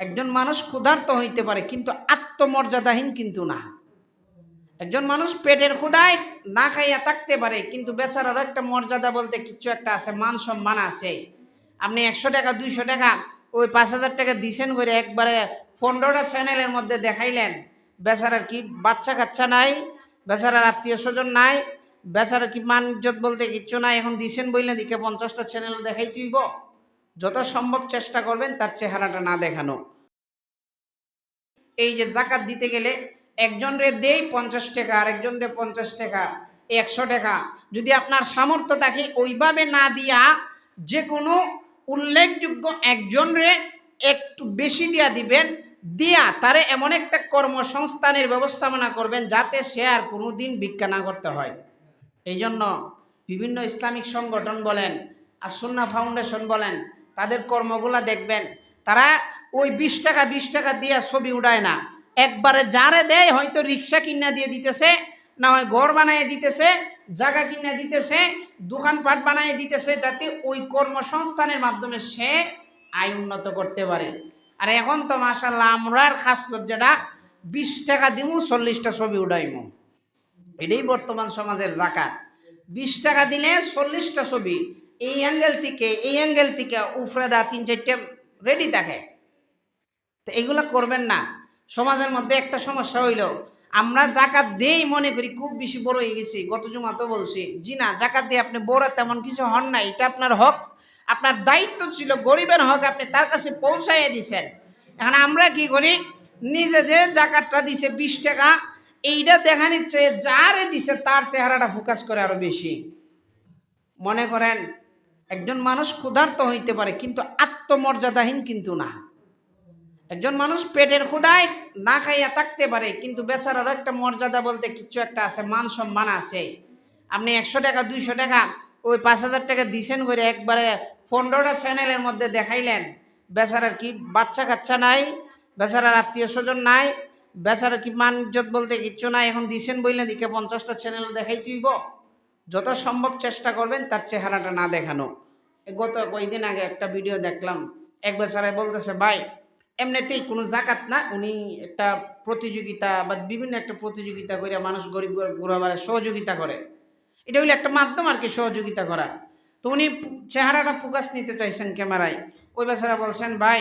একজন মানুষ ক্ষুধার্ত হইতে পারে, কিন্তু আত্মমর্যাদাহীন কিন্তু না। একজন মানুষ পেটের ক্ষুধায় না খাইয়া থাকতে পারে, কিন্তু বেচারারও একটা মর্যাদা বলতে কিছু একটা আছে, মান সম্মান আছে। আপনি একশো টাকা, দুইশো টাকা, ওই পাঁচ হাজার টাকা দিছেন করে একবারে পনেরোটা চ্যানেলের মধ্যে দেখাইলেন, বেচারার কি বাচ্চা কাচ্চা নাই, বেচারার আত্মীয় স্বজন নাই, বেচারার কি মান ইজ্জত বলতে কিচ্ছু নাই, এখন দিছেন বললেন দিকে পঞ্চাশটা চ্যানেল দেখাই তুইব যত সম্ভব চেষ্টা করবেন তার চেহারাটা না দেখানো। এই যে জাকাত দিতে গেলে একজন রে দেই পঞ্চাশ টাকা, আরেকজন রে পঞ্চাশ টাকা, একশো টাকা। যদি আপনার সামর্থ্য থাকে, ওইভাবে না দিয়া যে কোনো উল্লেখযোগ্য একজন রে একটু বেশি দিয়া দিবেন, দিয়া তারে এমন একটা কর্মসংস্থানের ব্যবস্থাপনা করবেন যাতে সে আর কোনো দিন ভিক্ষা না করতে হয়। এই জন্য বিভিন্ন ইসলামিক সংগঠন বলেন আর সুন্না ফাউন্ডেশন বলেন তাদের কর্মগুলা দেখবেন। তারা ওই বিশ টাকা বিশ টাকা দিয়ে ছবি উড়ায় না। একবারে যারে দেয় হয়তো রিক্সা কিনা দিয়ে দিতেছে, না হয় ঘর বানায় দিতেছে, জায়গা কিনা দিতেছে, দোকানপাট বানায় দিতেছে, যাতে ওই কর্মসংস্থানের মাধ্যমে সে আয় উন্নত করতে পারে। আর এখন তো মাসাল্লাহ আমরার খাস লজ্জাটা বিশ টাকা দিমু, চল্লিশটা ছবি উড়াইমু। এটাই বর্তমান সমাজের জাকাত। বিশ টাকা দিলে চল্লিশটা ছবি এই অ্যাঙ্গেল থেকে, এই অ্যাঙ্গেল থেকে উফরে দা তিন চারটে রেডি থাকে তো এগুলো করবেন না। সমাজের মধ্যে একটা সমস্যা হইল, আমরা জাকাত দেই মনে করি খুব বেশি বড় হয়ে গেছি, গত জুমা তো বলছি, জি না, জাকাত দিয়ে আপনি বড় তেমন কিছু হন না, এটা আপনার হক, আপনার দায়িত্ব ছিল, গরিবের হক আপনি তার কাছে পৌঁছাইয়ে দিছেন। এখন আমরা কি করি, নিজে যে জাকাতটা দিছে বিশ টাকা, এইটা দেখা নিচ্ছে, যারে দিছে তার চেহারাটা ফোকাস করে আরও বেশি। মনে করেন একজন মানুষ ক্ষুধার্ত হইতে পারে, কিন্তু আত্মমর্যাদাহীন কিন্তু না। একজন মানুষ পেটের ক্ষুধায় না খাইয়া থাকতে পারে, কিন্তু বেচারারও একটা মর্যাদা বলতে কিছু একটা আছে, মান সম্মান আছে। আপনি একশো টাকা, দুইশো টাকা, ওই পাঁচ হাজার টাকা দিছেন করে একবারে পনেরোটা চ্যানেলের মধ্যে দেখাইলেন, বেচারার কি বাচ্চা কাচ্চা নাই, বেচারার আত্মীয় স্বজন নাই, বেচারার কি মান ইজ্জত বলতে কিচ্ছু নাই, এখন দিছেন বললে দিকে পঞ্চাশটা চ্যানেল দেখাই তুইব যত সম্ভব চেষ্টা করবেন তার চেহারাটা না দেখানো। গত কয়েকদিন আগে একটা ভিডিও দেখলাম এক বেচারায় বলতেছে, ভাই, এমনিতেই কোনো জাকাত না? উনি একটা প্রতিযোগিতা বা বিভিন্ন একটা প্রতিযোগিতা করে মানুষ গরিব গুড়াবারে সহযোগিতা করে। এটা হইল একটা মাধ্যম আর কি সহযোগিতা করা। তো উনি চেহারাটা প্রকাশ নিতে চাইছেন ক্যামেরায়। ওই বেচারা বলছেন, ভাই,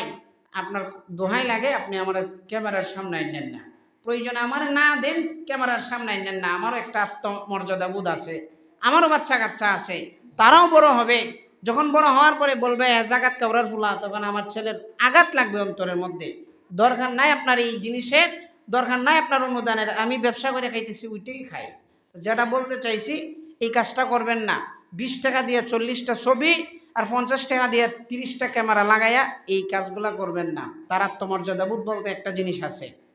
আপনার দোহাই লাগে, আপনি আমার ক্যামেরার সামনে নেন না। প্রয়োজন আমার না দেন, ক্যামেরার সামনে নেন না। আমারও একটা আত্মমর্যাদা বোধ আছে। আমারও বাচ্চা কাচ্চা আছে, তারাও বড় হবে। যখন বড় হওয়ার পরে বলবে, "এ জাগাত কাবরার ফুলা তখন আমার ছেলের আঘাত লাগবে অন্তরের মধ্যে। দরকার নাই আপনার এই জিনিসের, দরকার নাই আপনার অনুদানের, আমি ব্যবসা করে খাইতেছি, ওইটাই খাই। যেটা বলতে চাইছি, এই কাজটা করবেন না। বিশ টাকা দিয়ে চল্লিশটা ছবি আর পঞ্চাশ টাকা দিয়ে তিরিশটা ক্যামেরা লাগাইয়া এই কাজগুলা করবেন না। তার আত্মমর্যাদাবোধ বলতে একটা জিনিস আছে।